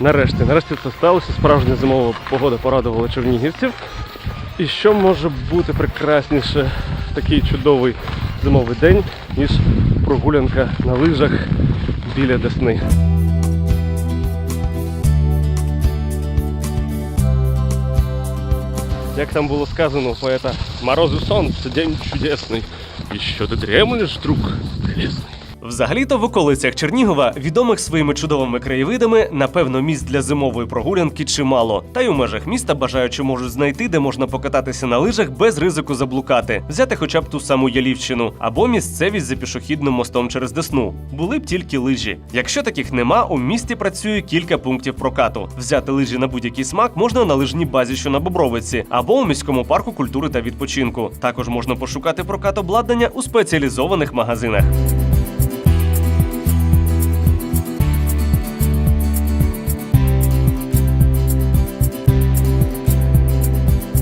Нарешті, нарешті це сталося. Справжня зимова погода порадувала чернігівців. І що може бути прекрасніше в такий чудовий зимовий день, ніж прогулянка на лижах біля Десни. Як там було сказано у поета Морозу сонце, день чудесний. І що ти дремлеш, друг телесний. Взагалі-то в околицях Чернігова, відомих своїми чудовими краєвидами, напевно, місць для зимової прогулянки чимало. Та й у межах міста бажаючи можуть знайти, де можна покататися на лижах без ризику заблукати, взяти хоча б ту саму Ялівщину або місцевість за пішохідним мостом через Десну. Були б тільки лижі. Якщо таких нема, у місті працює кілька пунктів прокату. Взяти лижі на будь-який смак можна на лижній базі, що на Бобровиці, або у міському парку культури та відпочинку. Також можна пошукати прокат обладнання у спеціалізованих магазинах.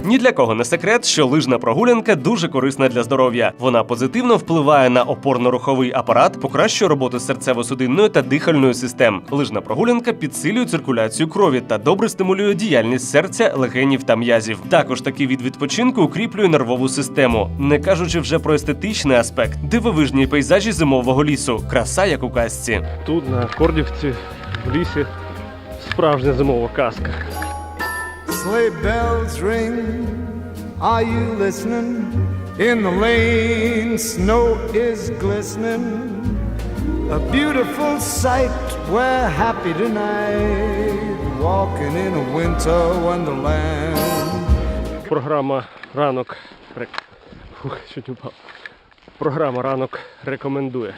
Ні для кого не секрет, що лижна прогулянка дуже корисна для здоров'я. Вона позитивно впливає на опорно-руховий апарат, покращує роботу серцево-судинної та дихальної систем. Лижна прогулянка підсилює циркуляцію крові та добре стимулює діяльність серця, легенів та м'язів. Також такий від відпочинку укріплює нервову систему, не кажучи вже про естетичний аспект, дивовижні пейзажі зимового лісу, краса як у казці. Тут на Кордівці, в лісі, справжня зимова казка. Sleigh bells ring. Are you listening? In the lane, snow is glistening. A beautiful sight. We're happy tonight. Walking in a winter wonderland. Програма ранок. Фух, чуть не. Програма ранок рекомендує.